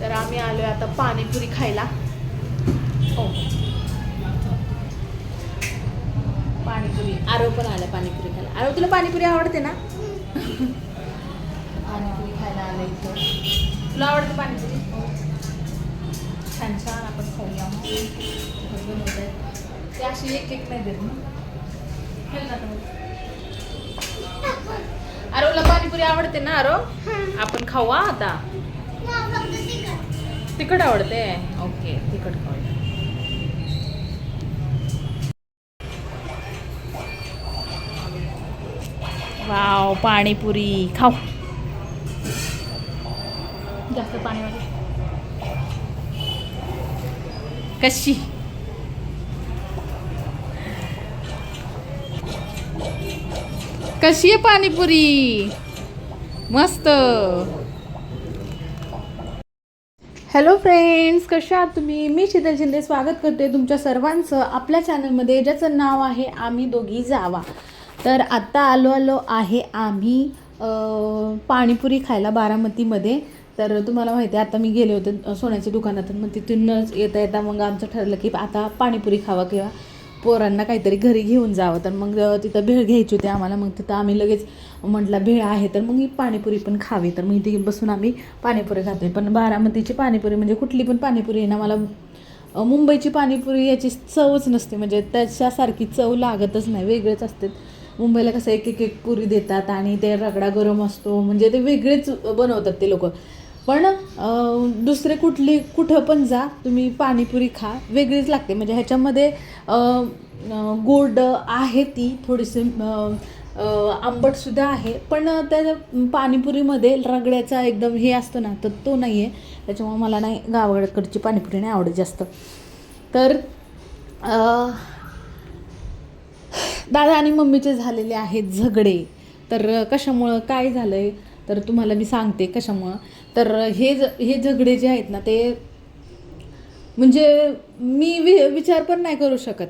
तर आम्ही आलो आता पाणीपुरी खायला. हो. पाणीपुरी. आरव पण आलं पाणीपुरी खायला. आरव तुला पाणीपुरी आवडते ना? पाणीपुरी खायला आलं इथं. तुला आवडते पाणीपुरी? छान छान. आपण खाऊया ते अशी एक एक नाही देत ना. आरवला पाणीपुरी आवडते ना आरव आपण खाऊ हा आता. तिखट आवडते. ओके तिखट खाऊया वाव पाणीपुरी. खाऊ. जास्त पाणी कशी? कशी आहे पाणीपुरी? मस्त. हॅलो फ्रेंड्स कशा आहात तुम्ही? मी शीतल शिंदे स्वागत करते तुमच्या सर्वांचं आपल्या चॅनलमध्ये ज्याचं नाव आहे आम्ही दोघी जावा. तर आत्ता आलो आलो आहे आम्ही पाणीपुरी खायला बारामतीमध्ये. तर तुम्हाला माहिती आहे आता मी गेले होते सोन्याच्या दुकानात मग तिथूनच येता येता मग आमचं ठरलं की आता पाणीपुरी खावा किंवा पोरांना काहीतरी घरी घेऊन जावं तर मग तिथं भेळ घ्यायची होती आम्हाला. मग तिथं आम्ही लगेच म्हटलं भेळ आहे. तर मग ही पाणीपुरी पण खावी. तर मग इथे बसून आम्ही पाणीपुरी खाते. पण बारामतीची पाणीपुरी म्हणजे कुठली पण पाणीपुरी आहे ना मला मुंबईची पाणीपुरी याची चवच नसते. म्हणजे त्याच्यासारखी चव लागतच नाही. वेगळेच असते. मुंबईला कसं एक एक एक पुरी देतात आणि ते रगडा गरम असतो. म्हणजे ते वेगळेच बनवतात ते लोक. पण दुसरे कुठली कुठं पण जा तुम्ही पाणीपुरी खा. वेगळीच लागते. म्हणजे ह्याच्यामध्ये गोड आहे ती थोडीशी आंबटसुद्धा आहे. पण त्या पाणीपुरीमध्ये रगड्याचा एकदम हे असतं ना तर तो नाही आहे त्याच्यामुळे मला नाही गावाकडची पाणीपुरी नाही आवडत जास्त. तर दादा आणि मम्मीचे झालेले आहेत झगडे. तर कशामुळं काय झालं आहे तर तुम्हाला मी सांगते कशामुळं. तर हे ज हे झगडे जे आहेत ना ते म्हणजे मी वि विचार पण नाही करू शकत.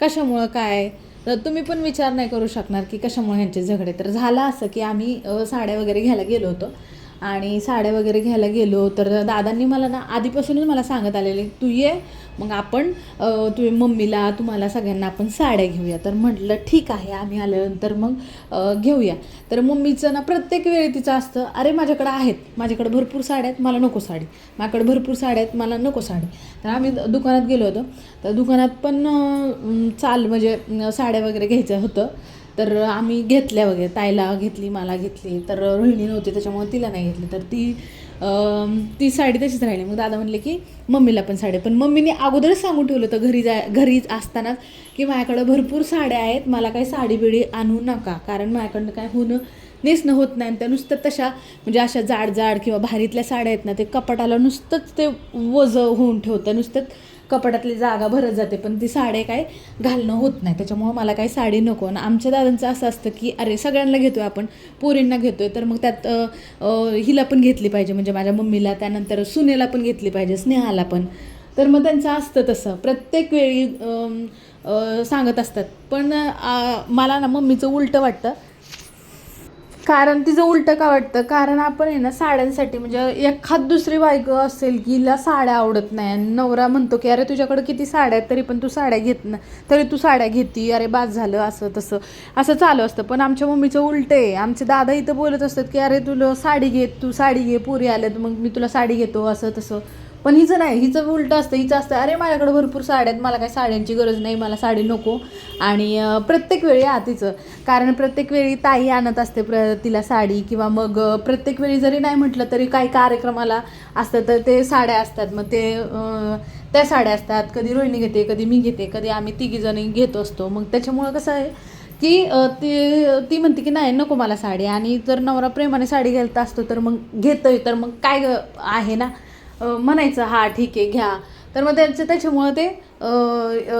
कशामुळं काय? तर तुम्ही पण विचार नाही करू शकणार की कशामुळे ह्यांचे झगडे. तर झालं असं की आम्ही साड्या वगैरे घ्यायला गेलो होतो. आणि साड्या वगैरे घ्यायला गेलो तर दादांनी मला ना आधीपासूनच मला सांगत आलेले तू ये मग आपण तुम्ही मम्मीला तुम्हाला सगळ्यांना आपण साड्या घेऊया. तर म्हटलं ठीक आहे. आम्ही आल्यानंतर मग घेऊया. तर मम्मीचं ना प्रत्येक वेळी तिचं असतं अरे माझ्याकडं आहेत माझ्याकडे भरपूर साड्या आहेत मला नको साडी. माझ्याकडे भरपूर साड्या आहेत मला नको साडी. तर आम्ही दुकानात गेलो होतो. तर दुकानात पण चाल म्हणजे साड्या वगैरे घ्यायचं होतं. तर आम्ही घेतल्या वगैरे ताईला घेतली मला घेतली तर रोहिणी नव्हती त्याच्यामुळे तिला नाही घेतली. तर ती ती साडी तशीच राहिली. मग दादा म्हणले की मम्मीला पण साडी. पण मम्मीने अगोदरच सांगून ठेवलं होतं घरी जा घरीच असतानाच की माझ्याकडं भरपूर साड्या आहेत मला काही साडी बिडी आणू नका. कारण माझ्याकडनं काय होणं नेसणं होत नाही. आणि त्या नुसतं तशा म्हणजे अशा जाड जाड किंवा भारीतल्या साड्या आहेत ना ते कपाटाला नुसतंच ते वज होऊन ठेवतं. नुसतं कपाटातली जागा भरत जाते पण ती साडे काय घालणं होत नाही. त्याच्यामुळं मला काही साडी नको. आणि आमच्या दादांचं असं असतं की अरे सगळ्यांना घेतोय आपण पोरींना घेतोय. तर मग त्यात हिला पण घेतली पाहिजे. म्हणजे माझ्या मम्मीला त्यानंतर सुनेला पण घेतली पाहिजे स्नेहाला पण. तर मग त्यांचं असतं तसं. प्रत्येक वेळी सांगत असतात. पण मला ना मम्मीचं उलटं वाटतं. कारण तिचं उलटं का वाटतं? कारण आपण आहे ना साड्यांसाठी म्हणजे एखाद दुसरी बायको असेल की हिला साड्या आवडत नाही आणि नवरा म्हणतो की अरे तुझ्याकडे किती साड्या आहेत तरी पण तू साड्या घेत ना तरी तू साड्या घेती अरे बाद झालं असं तसं. असं चालू असतं. पण आमच्या मम्मीचं उलटं आहे. आमचे दादा इथं बोलत असतात की अरे तुला साडी घे तू साडी घे पुरी आल्यात मग मी तुला साडी घेतो असं तसं. पण हिचं नाही हिचं उलटं असतं हिचं असतं अरे माझ्याकडे भरपूर साड्या आहेत मला काही साड्यांची गरज नाही मला साडी नको. आणि प्रत्येक वेळी आ तिचं. कारण प्रत्येक वेळी ताई आणत असते प्र तिला साडी किंवा मग प्रत्येक वेळी जरी नाही म्हटलं तरी काही कार्यक्रमाला असतं तर ते साड्या असतात. मग ते त्या साड्या असतात. कधी रोहिणी घेते कधी मी घेते कधी आम्ही तिघीजणी घेत असतो. मग त्याच्यामुळं कसं आहे की ती ती म्हणते की नाही नको मला साडी. आणि जर नवरा प्रेमाने साडी घालता असतो तर मग घेतोय तर मग काय ग आहे ना? म्हणायचं हा ठीक आहे घ्या. तर मग त्यांचं त्याच्यामुळं ते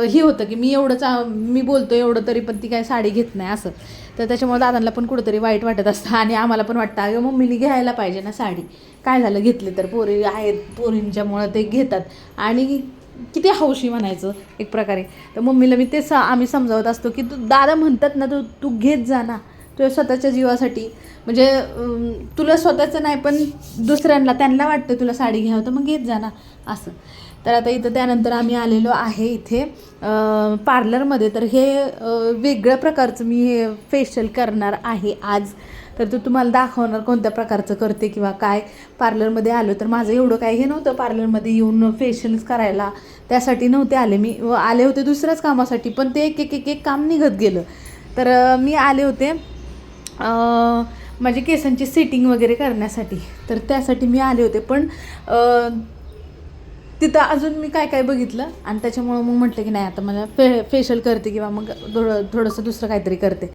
ही हे होतं की मी एवढं चा मी बोलतो एवढं तरी पण ती काय साडी घेत नाही असं. तर त्याच्यामुळे दादांना पण कुठंतरी वाईट वाटत असतं आणि आम्हाला पण वाटतं अगं मम्मीने घ्यायला पाहिजे ना साडी. काय झालं घेतली तर पोरी आहेत पोरींच्यामुळं ते घेतात. आणि किती हौशी म्हणायचं एक प्रकारे. तर मम्मीला मी ते स आम्ही समजावत असतो की तू दादा म्हणतात ना तू तू घेत जा ना. तुझ्या स्वतःच्या जीवासाठी. म्हणजे तुला स्वतःचं नाही पण दुसऱ्यांना त्यांना वाटतं तुला साडी घ्यावं तर मग घेत जा ना असं. तर आता इथं त्यानंतर आम्ही आलेलो आहे इथे पार्लरमध्ये. तर हे वेगळ्या प्रकारचं मी हे फेशियल करणार आहे आज. तर तू तुम्हाला दाखवणार कोणत्या प्रकारचं करते किंवा काय. पार्लरमध्ये आलो तर माझं एवढं काही हे नव्हतं पार्लरमध्ये येऊन फेशियल्स करायला. त्यासाठी नव्हते आले मी. व आले होते दुसऱ्याच कामासाठी पण ते एक एक एक एक काम निघत गेलं. तर मी आले होते. माझी केसांची सेटिंग वगैरे करण्यासाठी. तर त्यासाठी मी आले होते पण तिथं अजून मी काय काय बघितलं आणि त्याच्यामुळं मग म्हटलं की नाही आता मला फे फेशियल करते किंवा मग थोडं थोडंसं दुसरं काहीतरी करते.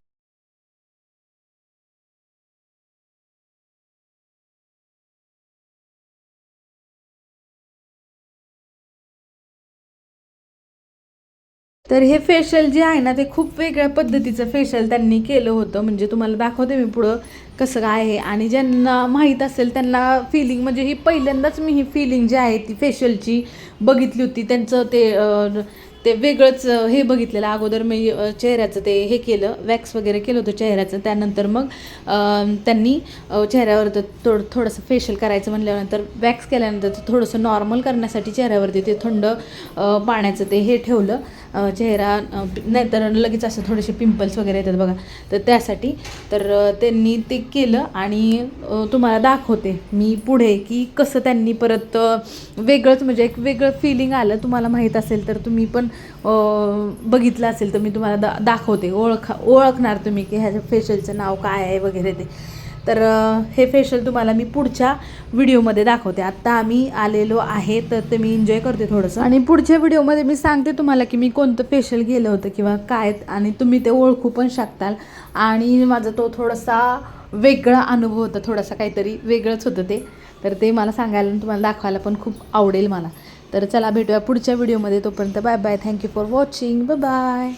तर हे फेशियल जे आहे ना ते खूप वेगळ्या पद्धतीचं फेशियल त्यांनी केलं होतं. म्हणजे तुम्हाला दाखवते मी पुढं कसं काय आहे. आणि ज्यांना माहीत असेल त्यांना फिलिंग म्हणजे ही पहिल्यांदाच मी ही फिलिंग जी आहे ती फेशियलची बघितली होती. त्यांचं ते ते वेगळंच हे बघितलेलं. अगोदर मी चेहऱ्याचं ते हे केलं वॅक्स वगैरे केलं होतं चेहऱ्याचं. त्यानंतर मग त्यांनी चेहऱ्यावर तर थोडं थोडंसं फेशियल करायचं म्हणल्यानंतर वॅक्स केल्यानंतर ते थोडंसं नॉर्मल करण्यासाठी चेहऱ्यावरती ते थंड पाण्याचं ते हे ठेवलं. चेहरा नाहीतर लगेच असं थोडेसे पिंपल्स वगैरे येतात बघा. तर त्यासाठी तर त्यांनी ते केलं आणि तुम्हाला दाखवते मी पुढे की कसं त्यांनी परत वेगळंच म्हणजे एक वेगळं फिलिंग आलं. तुम्हाला माहीत असेल तर तुम्ही पण बघितलं असेल तर मी तुम्हाला दा दाखवते. ओळखा ओळखणार तुम्ही की ह्याच्या फेशियलचं नाव काय आहे वगैरे ते. तर हे फेशियल तुम्हाला मी पुढच्या व्हिडिओमध्ये दाखवते. आत्ता आम्ही आलेलो आहे तर ते मी एन्जॉय करते थोडंसं. आणि पुढच्या व्हिडिओमध्ये मी सांगते तुम्हाला की मी कोणतं फेशियल गेलं होतं किंवा काय आणि तुम्ही ते ओळखू पण शकताल. आणि माझा तो थोडासा वेगळा अनुभव होता थोडासा काहीतरी वेगळंच होतं ते. तर ते मला सांगायला आणि तुम्हाला दाखवायला पण खूप आवडेल मला. तर चला भेटूया पुढच्या व्हिडिओमध्ये तोपर्यंत bye bye thank you for watching bye bye